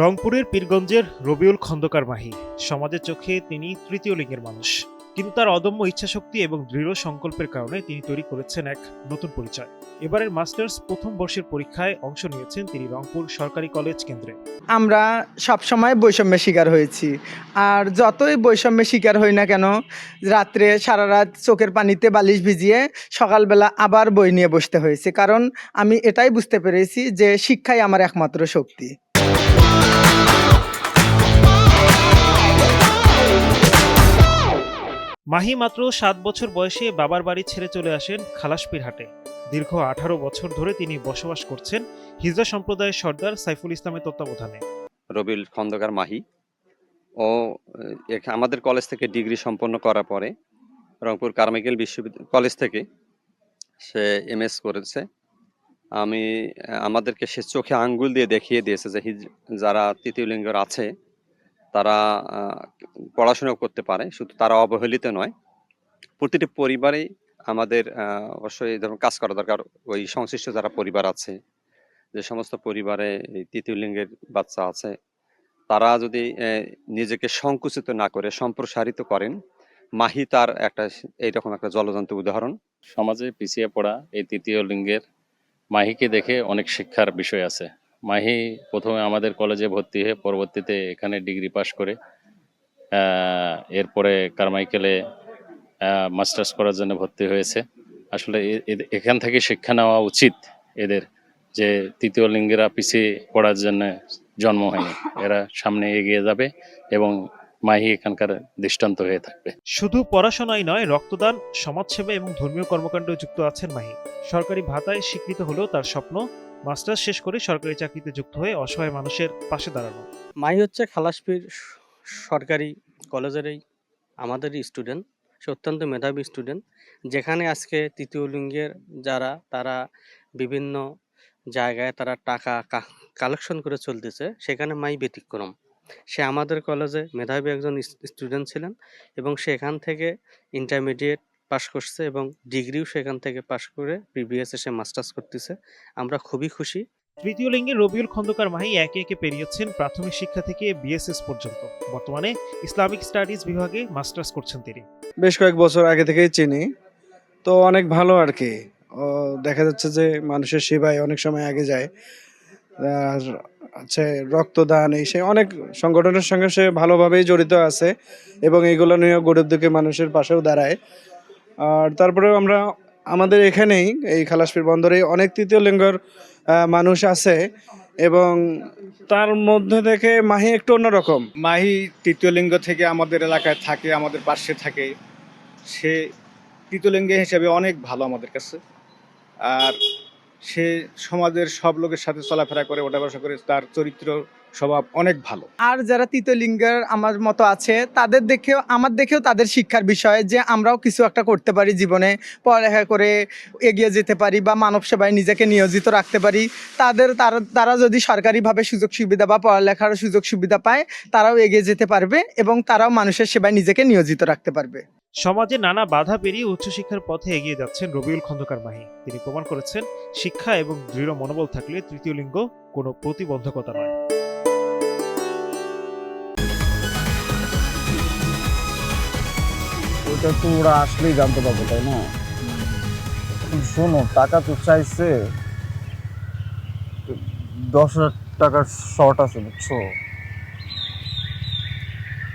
রংপুরের পীরগঞ্জের রবিউল খন্দকার মাহি। সমাজের চোখে তিনি তৃতীয় লিঙ্গের মানুষ। কিন্তু তার অদম্য ইচ্ছাশক্তি এবং দৃঢ় সংকল্পের কারণে তিনি তৈরি করেছেন এক নতুন পরিচয়। এবারের মাস্টার্স প্রথম বর্ষের পরীক্ষায় অংশ নিয়েছেন তিনি রংপুর সরকারি কলেজ কেন্দ্রে। আমরা সবসময় বৈষম্যের শিকার হয়েছি। আর যতই বৈষম্যের শিকার হই না কেন, রাত্রে সারা রাত চোখের পানিতে বালিশ ভিজিয়ে সকালবেলা আবার বই নিয়ে বসতে হয়েছে। কারণ আমি এটাই বুঝতে পেরেছি যে শিক্ষাই আমার একমাত্র শক্তি। মাহি মাত্র সাত বছর বয়সে বাবার বাড়ি ছেড়ে চলে আসেন খালাসপির হাটে। দীর্ঘ আঠারো বছর ধরে তিনি বসবাস করছেন হিজরা সম্প্রদায়ের সর্দার সাইফুল ইসলামের তত্ত্বাবধানে। রবিল খন্দকার মাহি। ও আমাদের কলেজ থেকে ডিগ্রি সম্পন্ন করার পরে রংপুর কারমাইকেল বিশ্ববিদ্যালয়, কলেজ থেকে সে এমএস করেছে। আমি আমাদেরকে সে চোখে আঙ্গুল দিয়ে দেখিয়ে দিয়েছে যে যারা তৃতীয় লিঙ্গের আছে তারা পড়াশোনা করতে পারে, শুধু তারা অবহেলিত নয়। প্রতিটি পরিবারেই আমাদের অবশ্যই ধরুন কাজ করা দরকার। ওই সংশ্লিষ্ট যারা পরিবার আছে, যে সমস্ত পরিবারে এই তৃতীয় লিঙ্গের বাচ্চা আছে, তারা যদি নিজেকে সংকুচিত না করে, সম্প্রসারিত করেন, মাহি তার একটা এইরকম একটা জলজন্ত উদাহরণ। সমাজে পিছিয়ে পড়া এই তৃতীয় লিঙ্গের মাহিকে দেখে অনেক শিক্ষার বিষয় আছে। মাহি প্রথমে আমাদের কলেজে ভর্তি হয়ে পরবর্তীতে এখানে ডিগ্রি পাশ করে এরপরে কারমাইকেলে মাস্টার্স করার জন্য ভর্তি হয়েছে। আসলে এখান থেকে শিক্ষা নেওয়া উচিত এদের যে তৃতীয় লিঙ্গেরা পিছিয়ে পড়ার জন্য জন্ম হয়নি। এরা সামনে এগিয়ে যাবে এবং মাহি এখানকার দৃষ্টান্ত হয়ে থাকবে। শুধু পড়াশোনাই নয়, রক্তদান, সমাজসেবা এবং ধর্মীয় কর্মকাণ্ডে যুক্ত আছেন মাহি। সরকারি ভাতায় স্বীকৃত হলেও তার স্বপ্ন মাস্টার্স শেষ করে সরকারি চাকরিতে যুক্ত হয়ে অসহায় মানুষের পাশে দাঁড়ানো। মাই হচ্ছে খালাসপির স- সরকারি কলেজেরই আমাদেরই স্টুডেন্ট সে অত্যন্ত মেধাবী স্টুডেন্ট যেখানে আজকে তৃতীয় লিঙ্গের যারা, তারা বিভিন্ন জায়গায় তারা টাকা কালেকশন করে চলতেছে, সেখানে মাই ব্যতিক্রম। সে আমাদের কলেজে মেধাবী একজন স্টুডেন্ট ছিলেন এবং সেখান থেকে ইন্টারমিডিয়েট পাশ করছে এবং ডিগ্রিও সেখান থেকে পাশ করে প্রিভিয়াস সে মাস্টার্স করতেছে। আমরা খুবই খুশি। তৃতীয় লিঙ্গে রবিউল খন্দকার মাহি একে একে পেরিয়েছেন প্রাথমিক শিক্ষা থেকে বিএসএস পর্যন্ত। বর্তমানে ইসলামিক স্টাডিজ বিভাগে মাস্টার্স করছেন তিনি। বেশ কয়েক বছর আগে থেকেই চিনি। তো অনেক ভালো আর কি। ও দেখা যাচ্ছে যে মানুষের সেবায় অনেক সময় আগে যায়। আর আছে রক্তদান এই সে অনেক সংগঠনের সঙ্গে সে ভালোভাবেই জড়িত আছে এবং এইগুলো নিয়ে গরিব দুঃখী মানুষের পাশেও দাঁড়ায়। আর তারপরেও আমরা আমাদের এখানেই এই খালাসপির বন্দরে অনেক তৃতীয় লিঙ্গর মানুষ আছে এবং তার মধ্যে থেকে মাহি একটু অন্যরকম। মাহি তৃতীয় লিঙ্গ থেকে আমাদের এলাকায় থাকে, আমাদের পাশে থাকে। সে তৃতীয় লিঙ্গ হিসেবে অনেক ভালো আমাদের কাছে। আর সে সমাজের সব লোকের সাথে চলাফেরা করে ওঠা বসা করে, তার চরিত্র স্বভাব অনেক ভালো। আর যারা তৃতীয় লিঙ্গের আমার মতো আছে, তাদের দেখেও, আমার দেখেও তাদের শিক্ষার বিষয় যে আমরাও কিছু একটা করতে পারি জীবনে, পড়ালেখা করে এগিয়ে যেতে পারি বা মানব সেবায় নিজেকে নিয়োজিত রাখতে পারি। তাদের, তারা তারা যদি সরকারিভাবে সুযোগ সুবিধা বা পড়ালেখার সুযোগ সুবিধা পায়, তারাও এগিয়ে যেতে পারবে এবং তারাও মানুষের সেবায় নিজেকে নিয়োজিত রাখতে পারবে। সমাজে নানা বাধা পেরিয়ে উচ্চশিক্ষার পথে এগিয়ে যাচ্ছেন রবিউল খন্দকার মাহি। তিনি প্রমাণ করেছেন, শিক্ষা এবং দৃঢ় মনোবল থাকলে তৃতীয় লিঙ্গ কোনো প্রতিবন্ধকতা নয়। ওইটা তো ওরা আসলেই জানতে পারবে, তাই না? শোনো, টাকা তো চাইছে, দশ হাজার টাকার শর্ট আছে, বুঝছ?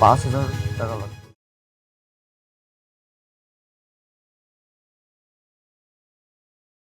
পাঁচ হাজার টাকা লাগবে